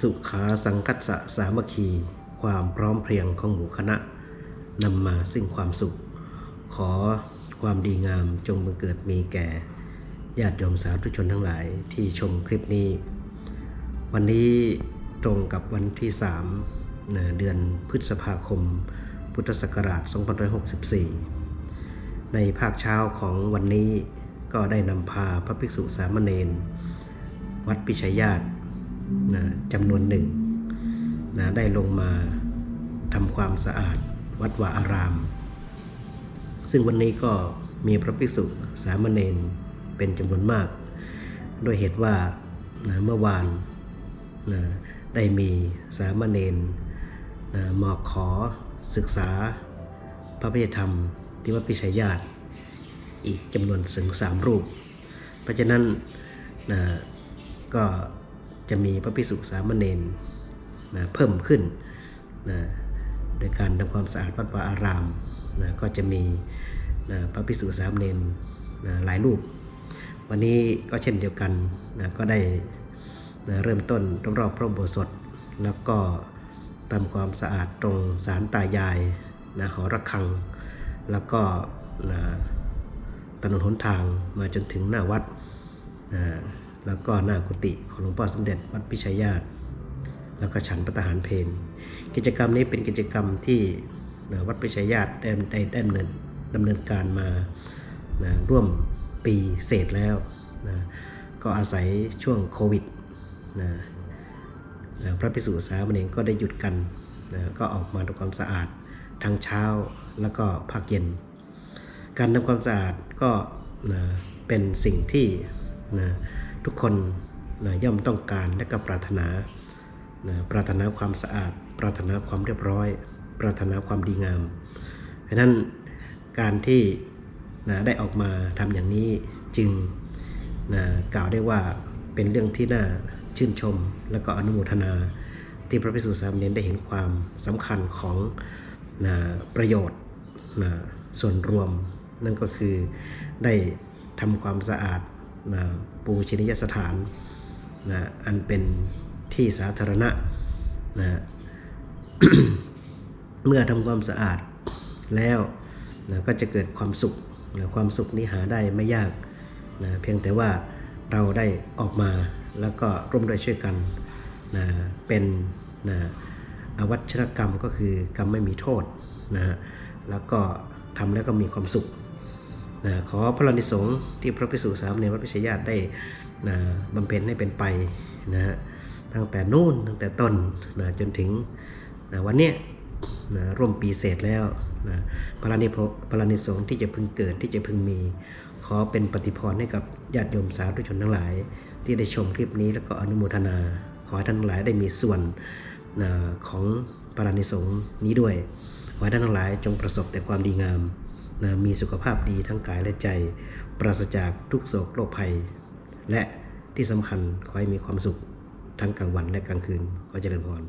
สุขาสังคัสสะสามัคคี ความพร้อมเพรียงของหมู่คณะนำมาซึ่งความสุข ขอความดีงามจงบังเกิดมีแก่ญาติโยมสาธุชนทั้งหลายที่ชมคลิปนี้ วันนี้ตรงกับวันที่ 3 เดือนพฤษภาคม พุทธศักราช 2564 ในภาคเช้าของวันนี้ก็ได้นำพาพระภิกษุสามเณรวัดพิชยญาติ นะจำนวนหนึ่งนะได้ลงมาทำความสะอาดวัดวาอาราม ซึ่งวันนี้ก็มีพระภิกษุสามเณรเป็นจำนวนมาก ด้วยเหตุว่านะเมื่อวานนะได้มีสามเณรนะมาขอศึกษาพระพิธรรมที่วัดพิชัยญาติ อีกจำนวนถึงสามรูป เพราะฉะนั้นนะก็ จะมีพระภิกษุสามเณรนะเพิ่มขึ้นนะโดยการทำความสะอาดวัดวาอารามนะก็จะมีนะพระภิกษุสามเณรนะหลายรูป วันนี้ก็เช่นเดียวกันนะก็ได้นะเริ่มต้นรอบๆพระโบสถแล้วก็ทำความสะอาดตรงศาลตายายนะหอระฆัง แล้วก็นะถนนหนทางมาจนถึงหน้าวัดนะ แล้วก็หน้ากุฏิของหลวงพ่อสมเด็จวัดพิชัยญาติ แล้วก็ฉันประทหารเพนกิจกรรมนี้เป็นกิจกรรมที่วัดพิชัยญาติได้ได้ได้ดำเนินดำเนินการมานะร่วมปีเศษแล้วนะก็อาศัยช่วงโควิดนะพระภิกษุสามเณรก็ได้หยุดกันนะก็ออกมาทำความสะอาดทั้งเช้าแล้วก็ภาคเย็น การทำความสะอาดก็นะเป็นสิ่งที่นะ ทุกคนนะย่อมต้องการและก็ปรารถนานะปรารถนาความสะอาด ปรารถนาความเรียบร้อย ปรารถนาความดีงามเพราะนั้นการที่นะได้ออกมาทำอย่างนี้จึงนะกล่าวได้ว่าเป็นเรื่องที่น่าชื่นชม และก็อนุโมทนาที่พระภิกษุสามเณรได้เห็นความสำคัญของนะประโยชน์นะส่วนรวม นั่นก็คือได้ทำความสะอาด ปูชนียสถานนะอันเป็นที่สาธารณะนะเมื่อทำความสะอาดแล้วนะก็จะเกิดความสุขนะความสุขนี้หาได้ไม่ยากนะเพียงแต่ว่าเราได้ออกมาแล้วก็ร่วมด้วยช่วยกันนะเป็นนะอวัชรกรรมก็คือกรรมไม่มีโทษนะแล้วก็ทำแล้วก็มีความสุข นะขอพระรานิสงฆ์ที่พระภิกษุสามเณรวัดพิชยญาติได้นะบำเพ็ญให้เป็นไปนะฮะตั้งแต่นู่นตั้งแต่ต้นนะจนถึงนะวันนี้นะร่วมปีเศษแล้วนะพระนิพพระนิสงฆ์ที่จะพึงเกิดที่จะพึงมี ขอเป็นปฏิพรให้กับญาติโยมสาธุชนทั้งหลาย ที่ได้ชมคลิปนี้แล้วก็อนุโมทนา ขอให้ท่านทั้งหลายได้มีส่วนนะของพระนิสงฆ์นี้ด้วยขอให้ท่านทั้งหลายจงประสบแต่ความดีงาม นะมีสุขภาพดีทั้งกายและใจ ปราศจากทุกโศกโรคภัย และที่สำคัญขอให้มีความสุขทั้งกลางวันและกลางคืนขอเจริญพร